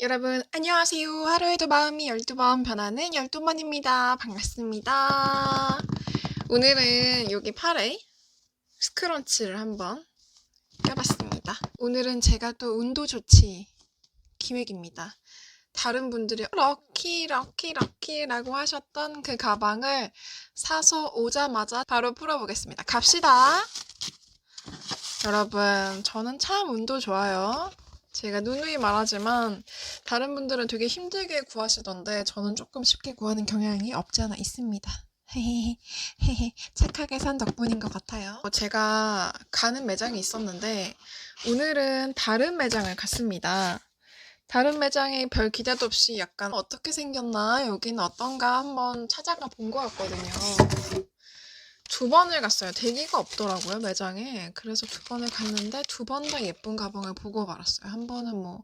여러분 안녕하세요. 하루에도 마음이 12번 변하는 12번입니다. 반갑습니다. 오늘은 여기 팔에 스크런치를 한번 껴봤습니다. 오늘은 제가 또 운도 좋지 기획입니다. 다른 분들이 럭키 럭키 럭키라고 하셨던 그 가방을 사서 오자마자 바로 풀어보겠습니다. 갑시다. 여러분 저는 참 운도 좋아요. 제가 누누이 말하지만 다른 분들은 되게 힘들게 구하시던데 저는 조금 쉽게 구하는 경향이 없지 않아 있습니다. 헤헤헤 헤헤 착하게 산 덕분인 것 같아요. 어, 제가 가는 매장이 있었는데 오늘은 다른 매장을 갔습니다. 다른 매장에 별 기대도 없이 약간 어떻게 생겼나 여기는 어떤가 한번 찾아가 본 것 같거든요. 두 번을 갔어요. 대기가 없더라고요, 매장에. 그래서 두 번을 갔는데 두 번 다 예쁜 가방을 보고 말았어요. 한 번은 뭐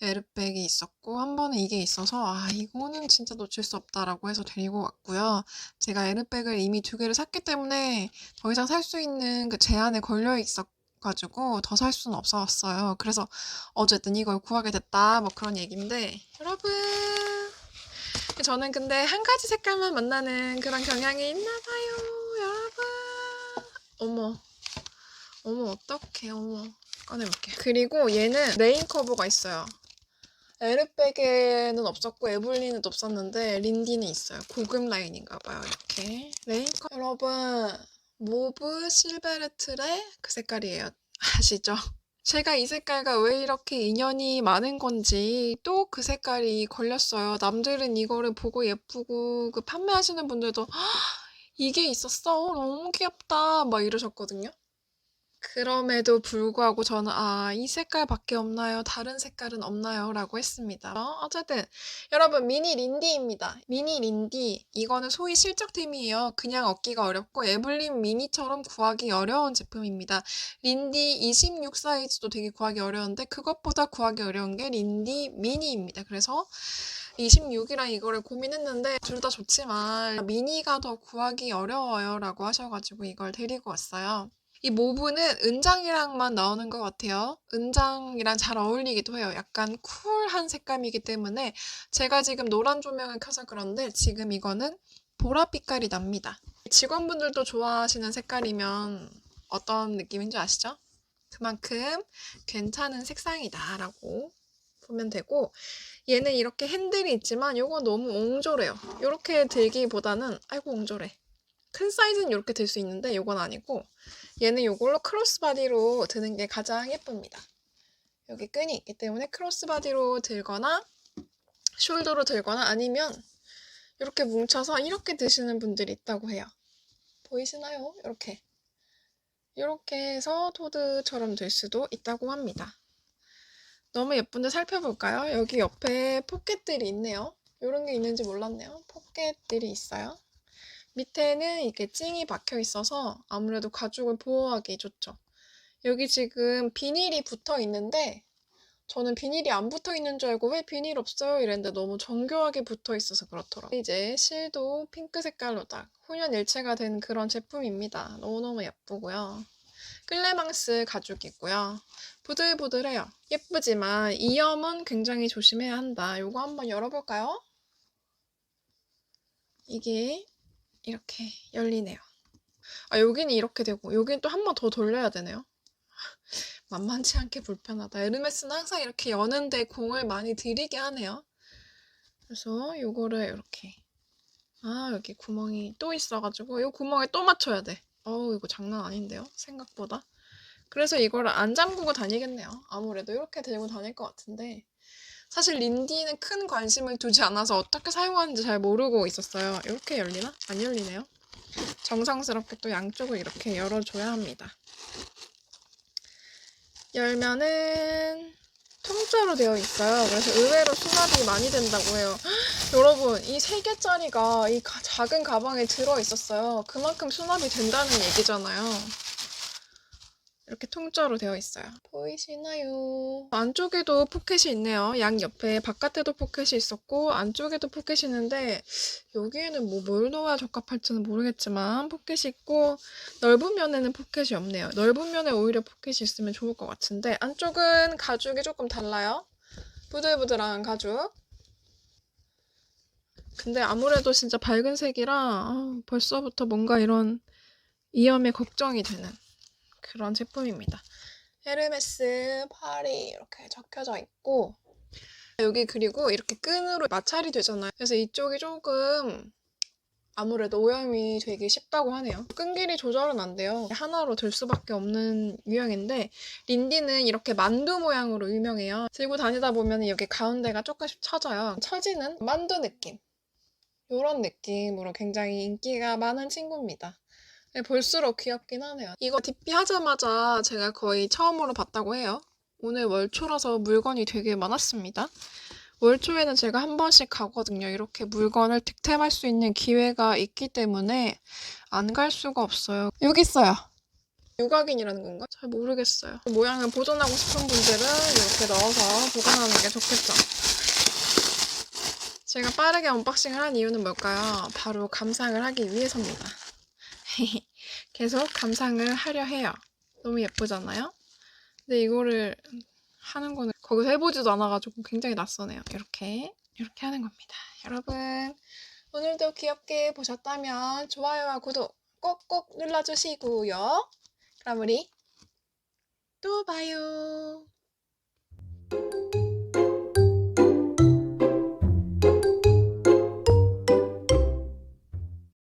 에르백이 있었고 한 번은 이게 있어서 아 이거는 진짜 놓칠 수 없다라고 해서 데리고 왔고요. 제가 에르백을 이미 두 개를 샀기 때문에 더 이상 살 수 있는 그 제한에 걸려 있었 가지고 더 살 수는 없었어요. 그래서 어쨌든 이걸 구하게 됐다 뭐 그런 얘기인데 여러분 저는 근데 한 가지 색깔만 만나는 그런 경향이 있나 봐요. 어머, 어머, 어떡해, 어머. 꺼내볼게. 그리고 얘는 레인 커버가 있어요. 에르백에는 없었고 에블린은 없었는데 린디는 있어요. 고급 라인인가 봐요, 이렇게. 레인 커버. 여러분, 모브 실베르트의 그 색깔이에요. 아시죠? 제가 이 색깔과 왜 이렇게 인연이 많은 건지 또 그 색깔이 걸렸어요. 남들은 이거를 보고 예쁘고 그 판매하시는 분들도 "헉, 이게 있었어? 너무 귀엽다. 막 이러셨거든요. 그럼에도 불구하고 저는 아, 이 색깔밖에 없나요? 다른 색깔은 없나요? 라고 했습니다. 어, 어쨌든 여러분 미니 린디입니다. 미니 린디 이거는 소위 실적템이에요. 그냥 얻기가 어렵고 에블린 미니처럼 구하기 어려운 제품입니다. 린디 26 사이즈도 되게 구하기 어려운데 그것보다 구하기 어려운 게 린디 미니입니다. 그래서 26이랑 이거를 고민했는데 둘 다 좋지만 미니가 더 구하기 어려워요 라고 하셔가지고 이걸 데리고 왔어요. 이 모브는 은장이랑만 나오는 것 같아요. 은장이랑 잘 어울리기도 해요. 약간 쿨한 색감이기 때문에 제가 지금 노란 조명을 켜서 그런데 지금 이거는 보라 빛깔이 납니다. 직원분들도 좋아하시는 색깔이면 어떤 느낌인지 아시죠? 그만큼 괜찮은 색상이다라고 보면 되고 얘는 이렇게 핸들이 있지만 이건 너무 옹졸해요. 이렇게 들기보다는 아이고 옹졸해. 큰 사이즈는 이렇게 들 수 있는데 이건 아니고 얘는 이걸로 크로스바디로 드는 게 가장 예쁩니다. 여기 끈이 있기 때문에 크로스바디로 들거나 숄더로 들거나 아니면 이렇게 뭉쳐서 이렇게 드시는 분들이 있다고 해요. 보이시나요? 이렇게. 이렇게 해서 토드처럼 될 수도 있다고 합니다. 너무 예쁜데 살펴볼까요? 여기 옆에 포켓들이 있네요. 이런 게 있는지 몰랐네요. 포켓들이 있어요. 밑에는 이렇게 찡이 박혀 있어서 아무래도 가죽을 보호하기 좋죠. 여기 지금 비닐이 붙어 있는데 저는 비닐이 안 붙어 있는 줄 알고 왜 비닐 없어요? 이랬는데 너무 정교하게 붙어 있어서 그렇더라고요. 이제 실도 핑크 색깔로 딱 혼연일체가 된 그런 제품입니다. 너무너무 예쁘고요. 클레망스 가죽이고요. 부들부들해요. 예쁘지만 이염은 굉장히 조심해야 한다. 이거 한번 열어볼까요? 이게 이렇게 열리네요. 아, 여기는 이렇게 되고, 여기는 또 한 번 더 돌려야 되네요. 만만치 않게 불편하다. 에르메스는 항상 이렇게 여는데 공을 많이 들이게 하네요. 그래서 요거를 이렇게. 아, 여기 구멍이 또 있어가지고, 요 구멍에 또 맞춰야 돼. 어우, 이거 장난 아닌데요? 생각보다. 그래서 이거를 안 잠그고 다니겠네요. 아무래도 이렇게 들고 다닐 것 같은데. 사실 린디는 큰 관심을 두지 않아서 어떻게 사용하는지 잘 모르고 있었어요. 이렇게 열리나? 안 열리네요. 정성스럽게 또 양쪽을 이렇게 열어줘야 합니다. 열면은 통째로 되어 있어요. 그래서 의외로 수납이 많이 된다고 해요. 헉, 여러분, 이세 개짜리가 이 가- 작은 가방에 들어 있었어요. 그만큼 수납이 된다는 얘기잖아요. 이렇게 통째로 되어 있어요. 보이시나요? 안쪽에도 포켓이 있네요. 양 옆에 바깥에도 포켓이 있었고 안쪽에도 포켓이 있는데 여기에는 뭐 뭘 넣어야 적합할지는 모르겠지만 포켓이 있고 넓은 면에는 포켓이 없네요. 넓은 면에 오히려 포켓이 있으면 좋을 것 같은데 안쪽은 가죽이 조금 달라요. 부들부들한 가죽. 근데 아무래도 진짜 밝은 색이라 아, 벌써부터 뭔가 이런 위험에 걱정이 되는 그런 제품입니다. 헤르메스 파리 이렇게 적혀져 있고 여기 그리고 이렇게 끈으로 마찰이 되잖아요. 그래서 이쪽이 조금 아무래도 오염이 되기 쉽다고 하네요. 끈 길이 조절은 안 돼요. 하나로 들 수밖에 없는 유형인데 린디는 이렇게 만두 모양으로 유명해요. 들고 다니다 보면 여기 가운데가 조금씩 처져요. 처지는 만두 느낌. 이런 느낌으로 굉장히 인기가 많은 친구입니다. 네, 볼수록 귀엽긴 하네요. 이거 DP 하자마자 제가 거의 처음으로 봤다고 해요. 오늘 월초라서 물건이 되게 많았습니다. 월초에는 제가 한 번씩 가거든요. 이렇게 물건을 득템할 수 있는 기회가 있기 때문에 안 갈 수가 없어요. 여기 있어요. 유각인이라는 건가? 잘 모르겠어요. 모양을 보존하고 싶은 분들은 이렇게 넣어서 보관하는 게 좋겠죠. 제가 빠르게 언박싱을 한 이유는 뭘까요? 바로 감상을 하기 위해서입니다. 계속 감상을 하려 해요. 너무 예쁘잖아요? 근데 이거를 하는 거는 거기서 해보지도 않아가지고 굉장히 낯서네요. 이렇게 이렇게 하는 겁니다. 여러분 오늘도 귀엽게 보셨다면 좋아요와 구독 꼭꼭 눌러주시고요. 그럼 우리 또 봐요.